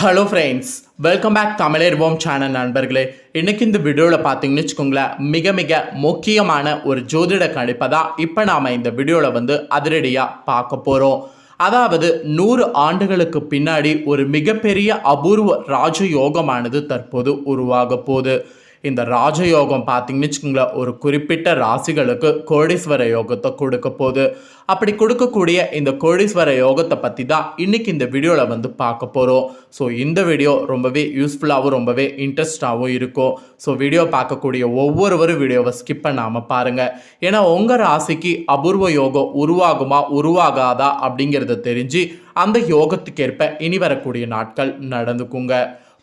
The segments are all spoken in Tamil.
ஹலோ ஃப்ரெண்ட்ஸ் வெல்கம் பேக் தமிழர்வோம் சேனல் நண்பர்களே. இன்றைக்கி இந்த வீடியோவில் பார்த்தீங்கன்னு வச்சுக்கோங்களேன் மிக மிக முக்கியமான ஒரு ஜோதிட கணிப்பை தான் இப்போ நாம் இந்த வீடியோவில் வந்து அதிரடியாக பார்க்க போகிறோம் அதாவது நூறு ஆண்டுகளுக்கு பின்னாடி ஒரு மிகப்பெரிய அபூர்வ ராஜயோகமானது தற்போது உருவாக போகுது. இந்த ராஜயோகம் பார்த்தீங்கன்னு வச்சுக்கோங்களேன் ஒரு குறிப்பிட்ட ராசிகளுக்கு கோடீஸ்வர யோகத்தை கொடுக்க போகுது. அப்படி கொடுக்கக்கூடிய இந்த கோடீஸ்வர யோகத்தை பற்றி தான் இன்றைக்கி இந்த வீடியோவில் வந்து பார்க்க போகிறோம் ஸோ இந்த வீடியோ ரொம்பவே யூஸ்ஃபுல்லாகவும் ரொம்பவே இன்ட்ரெஸ்டாகவும் இருக்கும். ஸோ வீடியோ பார்க்கக்கூடிய ஒவ்வொருவரும் வீடியோவை ஸ்கிப் பண்ணாமல் பாருங்கள் ஏன்னா உங்கள் ராசிக்கு அபூர்வ யோகம் உருவாகுமா உருவாகாதா அப்படிங்கிறத தெரிஞ்சு அந்த யோகத்துக்கேற்ப இனி வரக்கூடிய நாட்கள் நடந்துக்குங்க.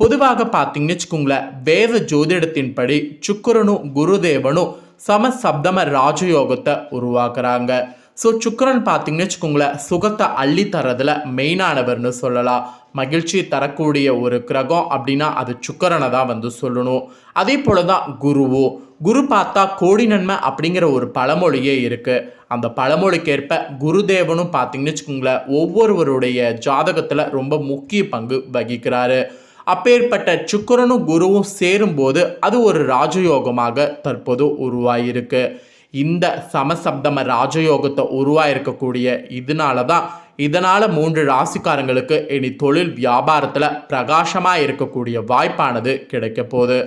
பொதுவாக பார்த்தீங்கன்னு வச்சுக்கோங்களேன் வேத ஜோதிடத்தின்படி சுக்கரனும் குருதேவனும் சம சப்தம ராஜயோகத்தை உருவாக்குறாங்க. ஸோ சுக்கரன் பார்த்தீங்கன்னு வச்சுக்கோங்களேன் சுகத்தை அள்ளி தரதுல மெயினானவர்னு சொல்லலாம். மகிழ்ச்சி தரக்கூடிய ஒரு கிரகம் அப்படின்னா அது சுக்கரனை தான் வந்து சொல்லணும். அதே போல தான் குருவும் குரு பார்த்தா கோடி நன்மை அப்படிங்கிற ஒரு பழமொழியே இருக்குது அந்த பழமொழிக்கேற்ப குருதேவனும் பார்த்தீங்கன்னு வச்சுக்கோங்களேன் ஒவ்வொருவருடைய ஜாதகத்தில் ரொம்ப முக்கிய பங்கு வகிக்கிறாரு. அப்பேற்பட்ட சுக்கரனும் குருவும் சேரும்போது அது ஒரு ராஜயோகமாக தற்போது உருவாயிருக்கு. இந்த சமசப்தம ராஜயோகத்தை உருவாயிருக்கக்கூடிய இதனால தான் இதனால் மூன்று ராசிக்காரங்களுக்கு இனி தொழில் வியாபாரத்தில் பிரகாசமாக இருக்கக்கூடிய வாய்ப்பானது கிடைக்க போகுது.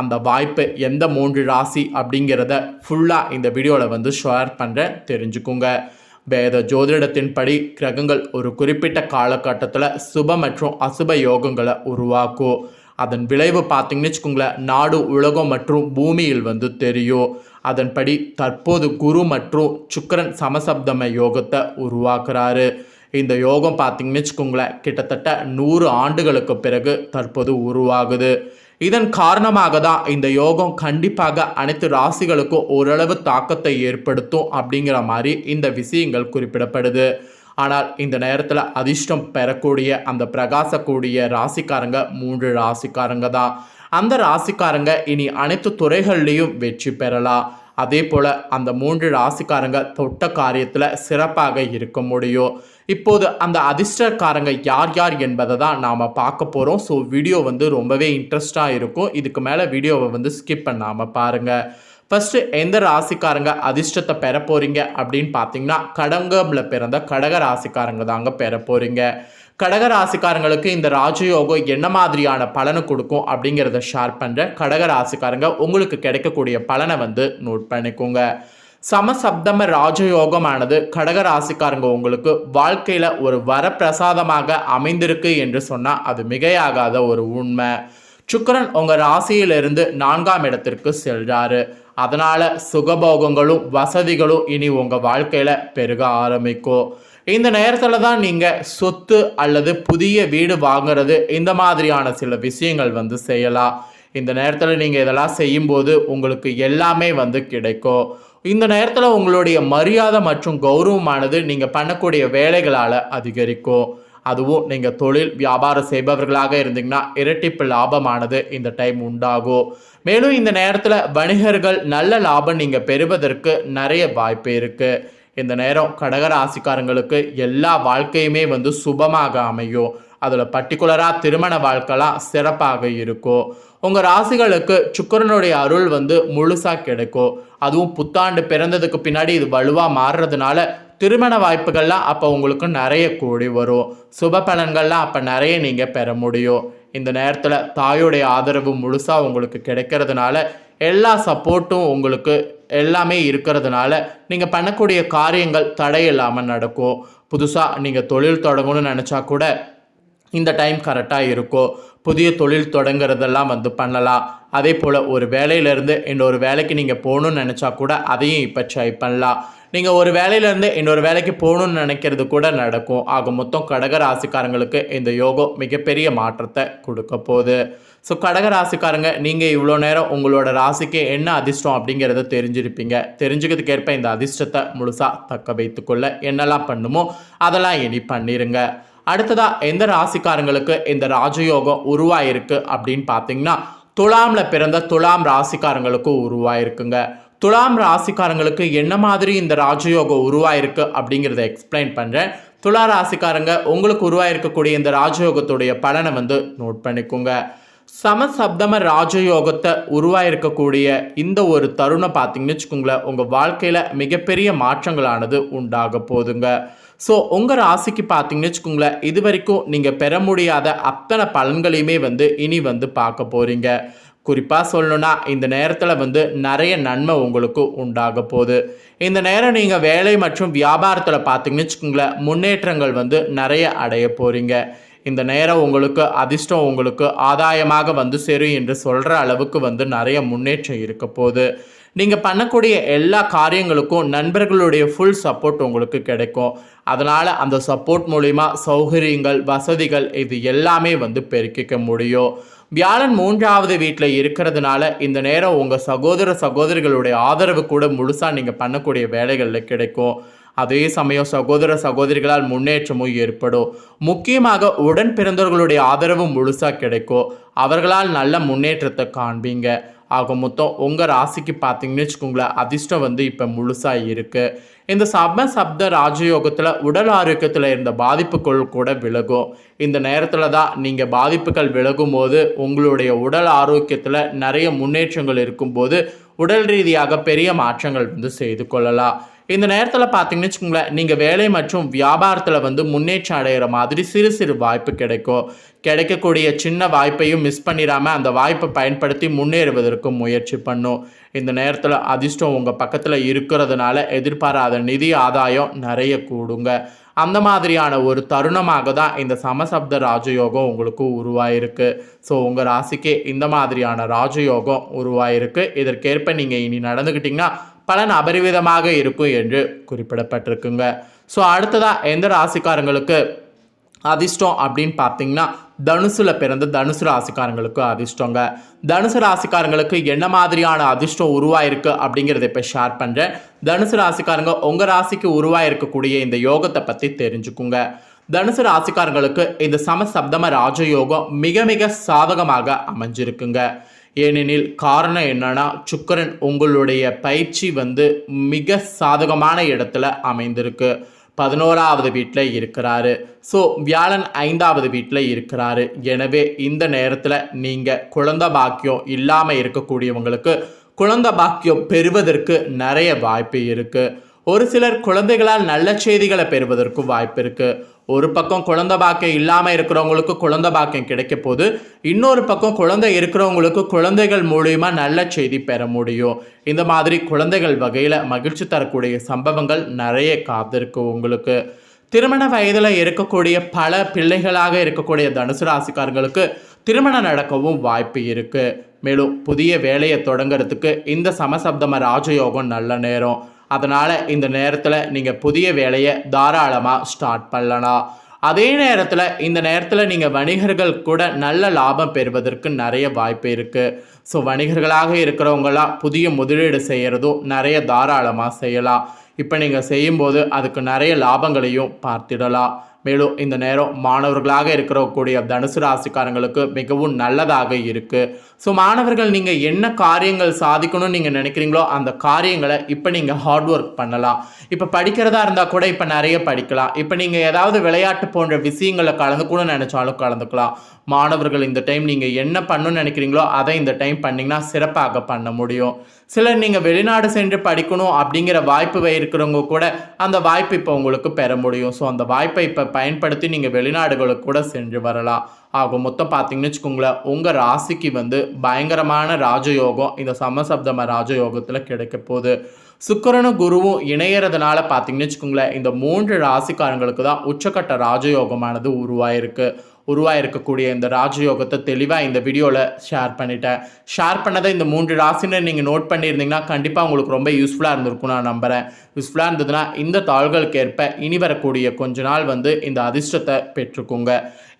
அந்த வாய்ப்பு எந்த மூன்று ராசி அப்படிங்கிறத ஃபுல்லாக இந்த வீடியோவில் வந்து ஷேர் பண்ணுறேன் தெரிஞ்சுக்குங்க. வேத ஜோதிடத்தின்படி கிரகங்கள் ஒரு குறிப்பிட்ட காலகட்டத்தில் சுப மற்றும் அசுப யோகங்களை உருவாக்கும். அதன் விளைவு பார்த்தீங்கன்னு வச்சுக்கோங்களேன் நாடு உலகம் மற்றும் பூமியில் வந்து தெரியும். அதன்படி தற்போது குரு மற்றும் சுக்கரன் சமசப்தம யோகத்தை உருவாக்குறாரு. இந்த யோகம் பார்த்தீங்கன்னு வச்சுக்கோங்களேன் கிட்டத்தட்ட நூறு ஆண்டுகளுக்கு பிறகு தற்போது உருவாகுது. இதன் காரணமாக தான் இந்த யோகம் கண்டிப்பாக அனைத்து ராசிகளுக்கும் ஓரளவு தாக்கத்தை ஏற்படுத்தும் அப்படிங்கிற மாதிரி இந்த விஷயங்கள் குறிப்பிடப்படுது. ஆனால் இந்த நேரத்தில் அதிர்ஷ்டம் பெறக்கூடிய அந்த பிரகாசக்கூடிய ராசிக்காரங்க மூன்று ராசிக்காரங்க தான் அந்த ராசிக்காரங்க இனி அனைத்து துறைகள்லையும் வெற்றி பெறலாம் அதே போல் அந்த மூன்று ராசிக்காரங்க தொட்ட காரியத்தில் சிறப்பாக இருக்க முடியும். இப்போது அந்த அதிர்ஷ்டக்காரங்க யார் யார் என்பதை தான் நாம் பார்க்க போகிறோம் ஸோ வீடியோ வந்து ரொம்பவே இன்ட்ரெஸ்டாக இருக்கும். இதுக்கு மேலே வீடியோவை வந்து ஸ்கிப் பண்ணாமல் பாருங்கள் ஃபஸ்ட்டு எந்த ராசிக்காரங்க அதிர்ஷ்டத்தை பெற போகிறீங்க அப்படின்னு பார்த்தீங்கன்னா கடகம்ல பிறந்த கடக ராசிக்காரங்க தாங்க பெற போகிறீங்க கடக ராசிக்காரங்களுக்கு இந்த ராஜயோகம் என்ன மாதிரியான பலனை கொடுக்கும் அப்படிங்கிறத ஷேர் பண்ணுறேன் கடகராசிக்காரங்க உங்களுக்கு கிடைக்கக்கூடிய பலனை வந்து நோட் பண்ணிக்கோங்க. சமசப்தம ராஜயோகமானது கடக ராசிக்காரங்க உங்களுக்கு வாழ்க்கையில் ஒரு வரப்பிரசாதமாக அமைந்திருக்கு என்று சொன்னால் அது மிகையாகாத ஒரு உண்மை. சுக்கரன் உங்கள் ராசியிலிருந்து நான்காம் இடத்திற்கு செல்கிறாரு அதனால் சுகபோகங்களும் வசதிகளும் இனி உங்கள் வாழ்க்கையில் பெருக ஆரம்பிக்கும். இந்த நேரத்தில் தான் நீங்கள் சொத்து அல்லது புதிய வீடு வாங்குறது இந்த மாதிரியான சில விஷயங்கள் வந்து செய்யலாம். இந்த நேரத்தில் நீங்கள் இதெல்லாம் செய்யும்போது உங்களுக்கு எல்லாமே வந்து கிடைக்கும். இந்த நேரத்தில் உங்களுடைய மரியாதை மற்றும் கௌரவமானது நீங்கள் பண்ணக்கூடிய வேலைகளால் அதிகரிக்கும். அதுவும் நீங்கள் தொழில் வியாபாரம் செய்பவர்களாக இருந்தீங்கன்னா இரட்டிப்பு லாபமானது இந்த டைம் உண்டாகும். மேலும் இந்த நேரத்தில் வணிகர்கள் நல்ல லாபம் நீங்கள் பெறுவதற்கு நிறைய வாய்ப்பு இருக்குது இந்த நேரம் கடகராசிக்காரங்களுக்கு எல்லா வாழ்க்கையுமே வந்து சுபமாக அமையும் அதில் பர்டிகுலராக திருமண வாழ்க்கைலாம் சிறப்பாக இருக்கும் உங்கள் ராசிகளுக்கு சுக்கரனுடைய அருள் வந்து முழுசாக கிடைக்கும் அதுவும் புத்தாண்டு பிறந்ததுக்கு பின்னாடி இது வலுவாக மாறுறதுனால திருமண வாய்ப்புகள்லாம் அப்போ உங்களுக்கு நிறைய கூடி வரும். சுப பலன்கள்லாம் அப்போ நிறைய நீங்கள் பெற முடியும். இந்த நேரத்தில் தாயோடைய ஆதரவு முழுசாக உங்களுக்கு கிடைக்கிறதுனால எல்லா சப்போர்ட்டும் உங்களுக்கு எல்லாமே இருக்கிறதுனால நீங்கள் பண்ணக்கூடிய காரியங்கள் தடையில்லாமல் நடக்கும். புதுசாக நீங்கள் தொழில் தொடங்கணும்னு நினச்சா கூட இந்த டைம் கரெக்டாக இருக்கும் புதிய தொழில் தொடங்குறதெல்லாம் வந்து பண்ணலாம். அதே போல் ஒரு வேலையிலேருந்து இன்னொரு வேலைக்கு நீங்கள் போகணுன்னு நினச்சா கூட அதையும் இப்போ ட்ரை பண்ணலாம். நீங்கள் ஒரு வேலையிலேருந்து இன்னொரு வேலைக்கு போகணுன்னு நினைக்கிறது கூட நடக்கும். ஆக மொத்தம் கடக ராசிக்காரங்களுக்கு இந்த யோகம் மிகப்பெரிய மாற்றத்தை கொடுக்க போகுது. ஸோ கடக ராசிக்காரங்க நீங்கள் இவ்வளோ நேரம் உங்களோட ராசிக்கு என்ன அதிர்ஷ்டம் அப்படிங்கிறத தெரிஞ்சிருப்பீங்க. தெரிஞ்சுக்கிறதுக்கு ஏற்ப இந்த அதிர்ஷ்டத்தை முழுசாக தக்க வைத்துக்கொள்ள என்னெல்லாம் பண்ணுமோ அதெல்லாம் இனி பண்ணிடுங்க அடுத்ததாக எந்த ராசிக்காரங்களுக்கு இந்த ராஜயோகம் உருவாயிருக்கு அப்படின்னு பார்த்தீங்கன்னா துலாமில் பிறந்த துலாம் ராசிக்காரங்களுக்கும் உருவாயிருக்குங்க. துலாம் ராசிக்காரங்களுக்கு என்ன மாதிரி இந்த ராஜயோகம் உருவாயிருக்கு அப்படிங்கிறத எக்ஸ்பிளைன் பண்ணுறேன் துலா ராசிக்காரங்க உங்களுக்கு உருவாயிருக்கக்கூடிய இந்த ராஜயோகத்துடைய பலனை வந்து நோட் பண்ணிக்கோங்க. சமசப்தம ராஜயோகத்தை உருவாயிருக்கக்கூடிய இந்த ஒரு தருணம் பார்த்தீங்கன்னு வச்சுக்கோங்களேன் உங்கள் வாழ்க்கையில் மிகப்பெரிய மாற்றங்களானது உண்டாக போதுங்க ஸோ உங்கள் ராசிக்கு பார்த்தீங்கன்னு வச்சுக்கோங்களேன் இது வரைக்கும் நீங்கள் பெற முடியாத அத்தனை பலன்களையுமே வந்து இனி வந்து பார்க்க போகிறீங்க குறிப்பாக சொல்லணும்னா இந்த நேரத்தில் வந்து நிறைய நன்மை உங்களுக்கு உண்டாக போகுது. இந்த நேரம் நீங்கள் வேலை மற்றும் வியாபாரத்தில் பார்த்தீங்கன்னு வச்சுக்கோங்களேன் முன்னேற்றங்கள் வந்து நிறைய அடைய போகிறீங்க இந்த நேரம் உங்களுக்கு அதிர்ஷ்டம் உங்களுக்கு ஆதாயமாக வந்து சேரும் என்று சொல்கிற அளவுக்கு வந்து நிறைய முன்னேற்றம் இருக்க போகுது. நீங்கள் பண்ணக்கூடிய எல்லா காரியங்களுக்கும் நண்பர்களுடைய ஃபுல் சப்போர்ட் உங்களுக்கு கிடைக்கும். அதனால் அந்த சப்போர்ட் மூலிமா சௌகரியங்கள் வசதிகள் இது எல்லாமே வந்து பெருக்கிக்க முடியும். வியாழன் மூன்றாவது வீட்டில் இருக்கிறதுனால இந்த நேரம் உங்கள் சகோதர சகோதரிகளுடைய ஆதரவு கூட முழுசாக நீங்கள் பண்ணக்கூடிய வேலைகளில் கிடைக்கும். அதே சமயம் சகோதர சகோதரிகளால் முன்னேற்றமும் ஏற்படும். முக்கியமாக உடன் பிறந்தவர்களுடைய ஆதரவு முழுசாக கிடைக்கும். அவர்களால் நல்ல முன்னேற்றத்தை காண்பீங்க. ஆக மொத்தம் உங்கள் ராசிக்கு பார்த்தீங்கன்னு வச்சுக்கோங்களேன் அதிர்ஷ்டம் வந்து இப்போ முழுசாக இருக்குது இந்த சம சப்த ராஜயோகத்தில் உடல் ஆரோக்கியத்தில் இருந்த பாதிப்புகள் கூட விலகும். இந்த நேரத்தில் தான் நீங்கள் பாதிப்புகள் விலகும் போது உங்களுடைய உடல் ஆரோக்கியத்தில் நிறைய முன்னேற்றங்கள் இருக்கும்போது உடல் ரீதியாக பெரிய மாற்றங்கள் வந்து செய்து கொள்ளலாம். இந்த நேரத்தில் பார்த்தீங்கன்னு வச்சுக்கோங்களேன் நீங்கள் வேலை மற்றும் வியாபாரத்தில் வந்து முன்னேற்றம் அடைகிற மாதிரி சிறு சிறு வாய்ப்பு கிடைக்கும். கிடைக்கக்கூடிய சின்ன வாய்ப்பையும் மிஸ் பண்ணிடாமல் அந்த வாய்ப்பை பயன்படுத்தி முன்னேறுவதற்கு முயற்சி பண்ணும். இந்த நேரத்தில் அதிர்ஷ்டம் உங்கள் பக்கத்தில் இருக்கிறதுனால எதிர்பாராத நிதி ஆதாயம் நிறைய கூடுங்க. அந்த மாதிரியான ஒரு தருணமாக தான் இந்த சமசப்த ராஜயோகம் உங்களுக்கு உருவாயிருக்கு. ஸோ உங்கள் ராசிக்கே இந்த மாதிரியான ராஜயோகம் உருவாயிருக்கு. இதற்கேற்ப நீங்கள் இனி நடந்துக்கிட்டிங்கன்னா பலன் அபரிவிதமாக இருக்கும் என்று குறிப்பிடப்பட்டிருக்குங்க. ஸோ அடுத்ததாக எந்த ராசிக்காரங்களுக்கு அதிர்ஷ்டம் அப்படின்னு பார்த்தீங்கன்னா தனுசுல பிறந்த தனுசு ராசிக்காரங்களுக்கு அதிர்ஷ்டங்க. தனுசு ராசிக்காரங்களுக்கு என்ன மாதிரியான அதிர்ஷ்டம் உருவாயிருக்கு அப்படிங்கிறத இப்போ ஷேர் பண்ணுறேன் தனுசு ராசிக்காரங்க உங்கள் ராசிக்கு உருவாயிருக்கக்கூடிய இந்த யோகத்தை பற்றி தெரிஞ்சுக்குங்க. தனுசு ராசிக்காரங்களுக்கு இந்த சமசப்தம ராஜயோகம் மிக மிக சாதகமாக அமைஞ்சிருக்குங்க. ஏனெனில் காரணம் என்னன்னா சுக்கரன் உங்களுடைய பயிற்சி வந்து மிக சாதகமான இடத்துல அமைந்திருக்கு. பதினோராவது வீட்டில் இருக்கிறாரு. ஸோ வியாழன் ஐந்தாவது வீட்டில் இருக்கிறாரு. எனவே இந்த நேரத்தில் நீங்கள் குழந்த பாக்கியம் இல்லாமல் இருக்கக்கூடியவங்களுக்கு குழந்த பாக்கியம் பெறுவதற்கு நிறைய வாய்ப்பு இருக்குது ஒரு சிலர் குழந்தைகளால் நல்ல செய்திகளை பெறுவதற்கும் வாய்ப்பு இருக்குது ஒரு பக்கம் குழந்தை பாக்கியம் இல்லாமல் இருக்கிறவங்களுக்கு குழந்தை பாக்கியம் கிடைக்க போது இன்னொரு பக்கம் குழந்தை இருக்கிறவங்களுக்கு குழந்தைகள் மூலியமாக நல்ல செய்தி பெற முடியும். இந்த மாதிரி குழந்தைகள் வகையில் மகிழ்ச்சி தரக்கூடிய சம்பவங்கள் நிறைய காத்திருக்கு உங்களுக்கு. திருமண வயதில் இருக்கக்கூடிய பல பிள்ளைகளாக இருக்கக்கூடிய தனுசு ராசிக்காரங்களுக்கு திருமணம் நடக்கவும் வாய்ப்பு இருக்குது மேலும் புதிய வேலையை தொடங்குறதுக்கு இந்த சமசப்தம ராஜயோகம் நல்ல நேரம். அதனால் இந்த நேரத்தில் நீங்கள் புதிய வேலையை தாராளமாக ஸ்டார்ட் பண்ணலாம். அதே நேரத்தில் இந்த நேரத்தில் நீங்கள் வணிகர்கள் கூட நல்ல லாபம் பெறுவதற்கு நிறைய வாய்ப்பு இருக்குது ஸோ வணிகர்களாக இருக்கிறவங்களாம் புதிய முதலீடு செய்கிறதும் நிறைய தாராளமாக செய்யலாம். இப்போ நீங்கள் செய்யும்போது அதுக்கு நிறைய லாபங்களையும் பார்த்திடலாம். மேலும் இந்த நேரம் மாணவர்களாக இருக்கக்கூடிய தனுசு ராசிக்காரங்களுக்கு மிகவும் நல்லதாக இருக்குது ஸோ மாணவர்கள் நீங்கள் என்ன காரியங்கள் சாதிக்கணும்னு நீங்கள் நினைக்கிறீங்களோ அந்த காரியங்களை இப்போ நீங்கள் ஹார்ட் ஒர்க் பண்ணலாம். இப்போ படிக்கிறதா இருந்தால் கூட இப்போ நிறைய படிக்கலாம். இப்போ நீங்கள் ஏதாவது விளையாட்டு போன்ற விஷயங்களில் கலந்துக்கணும்னு நினச்சாலும் கலந்துக்கலாம். மாணவர்கள் இந்த டைம் நீங்கள் என்ன பண்ணணும்னு நினைக்கிறீங்களோ அதை இந்த டைம் பண்ணிங்கன்னா சிறப்பாக பண்ண முடியும். சிலர் நீங்கள் வெளிநாடு சென்று படிக்கணும் அப்படிங்கிற வாய்ப்பு இருக்கிறவங்க கூட அந்த வாய்ப்பு இப்போ உங்களுக்கு பெற முடியும். ஸோ அந்த வாய்ப்பை இப்போ பயன்படுத்தி நீங்கள் வெளிநாடுகளுக்கு கூட சென்று வரலாம். ஆகும் மொத்தம் பார்த்தீங்கன்னு வச்சுக்கோங்களேன் உங்கள் ராசிக்கு வந்து பயங்கரமான ராஜயோகம் இந்த சமசப்தம ராஜயோகத்தில் கிடைக்க போகுது. சுக்கரனும் குருவும் இணையறதுனால பார்த்தீங்கன்னு வச்சுக்கோங்களேன் இந்த மூன்று ராசிக்காரங்களுக்கு தான் உச்சக்கட்ட ராஜயோகமானது உருவாயிருக்கு. உருவாயிருக்கக்கூடிய இந்த ராஜயோகத்தை தெளிவாக இந்த வீடியோவில் ஷேர் பண்ணிட்டேன். ஷேர் பண்ணதை இந்த மூன்று ராசினை நீங்கள் நோட் பண்ணியிருந்தீங்கன்னா கண்டிப்பாக உங்களுக்கு ரொம்ப யூஸ்ஃபுல்லாக இருந்திருக்கும் நான் நம்புகிறேன் யூஸ்ஃபுல்லாக இருந்ததுன்னா இந்த தாள்களுக்கு ஏற்ப இனி வரக்கூடிய கொஞ்ச நாள் வந்து இந்த அதிர்ஷ்டத்தை பெற்றுக்கோங்க.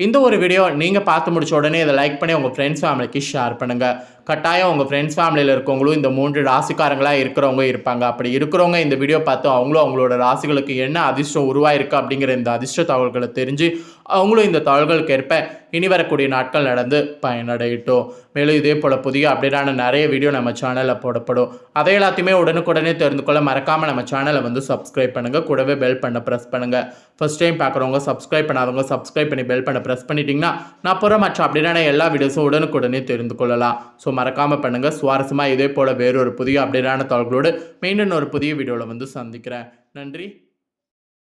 இந்த ஒரு வீடியோ நீங்கள் பார்த்து முடிச்ச உடனே இதை லைக் பண்ணி உங்கள் ஃப்ரெண்ட்ஸ் ஃபேமிலிக்கு ஷேர் பண்ணுங்கள் கட்டாயம் உங்கள் ஃப்ரெண்ட்ஸ் ஃபேமிலியில் இருக்கவங்களும் இந்த மூன்று ராசிக்காரங்களாக இருக்கிறவங்க இருப்பாங்க. அப்படி இருக்கிறவங்க இந்த வீடியோ பார்த்து அவங்களும் அவங்களோட ராசிகளுக்கு என்ன அதிர்ஷ்டம் உருவாயிருக்கு அப்படிங்கிற இந்த அதிர்ஷ்ட தகவல்களை தெரிஞ்சு அவங்களும் இந்த தாள்களுக்கு ஏற்ப இனி வரக்கூடிய நாட்கள் நடந்து பயனடையட்டும். மேலும் இதே போல் புதிய அப்டேட்டான நிறைய வீடியோ நம்ம சேனலில் போடப்படும். அதை எல்லாத்தையுமே உடனுக்குடனே தெரிந்து கொள்ள மறக்காமல் நம்ம சேனலை வந்து சப்ஸ்கிரைப் பண்ணுங்கள் கூடவே பெல் பண்ண ப்ரெஸ் பண்ணுங்கள் ஃபஸ்ட் டைம் பார்க்குறவங்க சப்ஸ்கிரைப் பண்ணாதவங்க சப்ஸ்கிரைப் பண்ணி பெல் பண்ண ப்ரெஸ் பண்ணிட்டீங்கன்னா நான் போகிற மற்ற அப்டேட்டான எல்லா வீடியோஸும் உடனுக்குடனே தெரிந்து கொள்ளலாம். ஸோ மறக்காமல் பண்ணுங்கள் சுவாரஸ்யமாக இதே போல் வேறொரு புதிய அப்டேட்டான தாள்களோடு மீண்டும் ஒரு புதிய வீடியோவில் வந்து சந்திக்கிறேன். நன்றி.